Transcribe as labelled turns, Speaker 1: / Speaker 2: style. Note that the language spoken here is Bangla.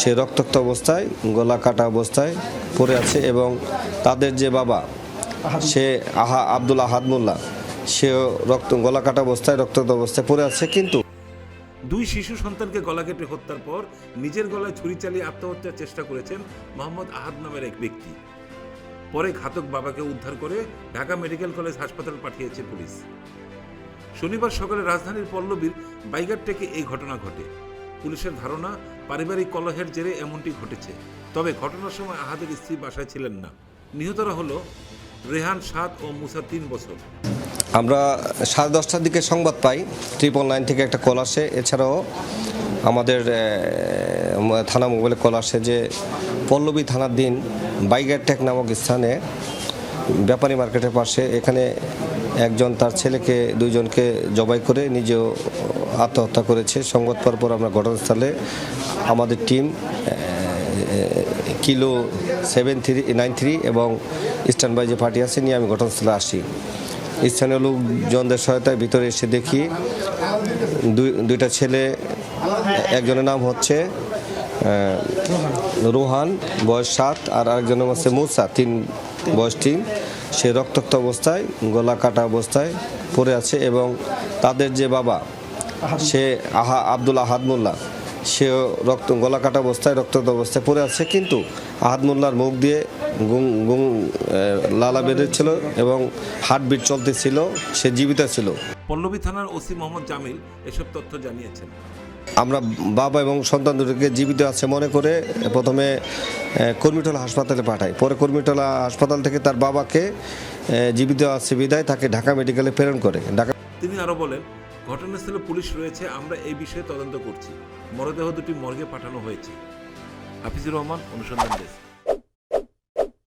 Speaker 1: সে রক্তাক্ত অবস্থায়, গলা কাটা অবস্থায় পড়ে আছে এবং তাদের যে বাবা, সে আহা, আব্দুল আহাদ মোল্লা, সেও রক্ত, গলা কাটা অবস্থায় রক্তাক্ত অবস্থায় পড়ে আছে, কিন্তু
Speaker 2: দুই শিশু সন্তানকে গলা কেটে হত্যার পর নিজের গলায় ছুরি চালিয়ে আত্মহত্যার চেষ্টা করেছেন মোহাম্মদ আহাদ নামের এক ব্যক্তি। পরে ঘাতক বাবাকে উদ্ধার করে ঢাকা মেডিকেল কলেজ হাসপাতাল পাঠিয়েছে পুলিশ। শনিবার সকালে রাজধানীর পল্লবীর বাইগার থেকে এই ঘটনা ঘটে। পুলিশের ধারণা, পারিবারিক কলহের জেরে এমনটি ঘটেছে। তবে ঘটনার সময় আহাদের স্ত্রী বাসায় ছিলেন না। নিহতরা হলো রেহান সাত ও মুসা তিন বছর।
Speaker 1: আমরা সাড়ে দশটার দিকে সংবাদ পাই। ট্রিপল নাইন থেকে একটা কল আসে। এছাড়াও আমাদের থানা মোবাইলে কল আসে যে পল্লবী থানার দিন বাইগারটেক নামক স্থানে ব্যাপারী মার্কেটের পাশে এখানে একজন তার ছেলেকে, দুইজনকে জবাই করে নিজেও আত্মহত্যা করেছে। সংবাদ পাওয়ার পর আমরা ঘটনাস্থলে আমাদের team kilo seven three, nine three এবং ইস্টার্ন বাই যে পার্টি আছে, নিয়ে আমি ঘটনাস্থলে আসি। স্থানীয় লোকজনদের সহায়তায় ভিতরে এসে দেখি দুই, দুইটা ছেলে, একজনের নাম হচ্ছে রোহান, বয়স সাত, আর আরেকজনের নাম হচ্ছে মুসা, তিন বয়স তিন। সে রক্তাক্ত অবস্থায়, গলা কাটা অবস্থায় পড়ে আছে এবং তাদের যে বাবা সে আহা আব্দুল আহাদ মোল্লা। সেও রক্ত গলা কাটা অবস্থায় রক্তাক্ত অবস্থায় পড়ে আছে কিন্তু আহাদ মোল্লার মুখ দিয়ে গুং গুং লালা বেরোচ্ছিল এবং হার্টবিট চলতেছিল সে জীবিত ছিল।
Speaker 2: পল্লবী থানার ওসি মোহাম্মদ জামিল এসব তথ্য জানিয়েছেন।
Speaker 1: আমরা বাবা এবং সন্তান দুটোকে জীবিত আছে মনে করে প্রথমে কর্মীটোলা হাসপাতালে পাঠাই। পরে কর্মীটোলা হাসপাতাল থেকে তার বাবাকে জীবিত আছে বিদায় তাকে ঢাকা মেডিকেলে প্রেরণ করে। ঢাকা
Speaker 2: তিনি আরও বলেন ঘটনাস্থলে পুলিশ রয়েছে, আমরা এই বিষয়ে তদন্ত করছি। মরদেহ দুটি মর্গে পাঠানো হয়েছে। হাফিজুর রহমান, অনুসন্ধান ডেস্ক।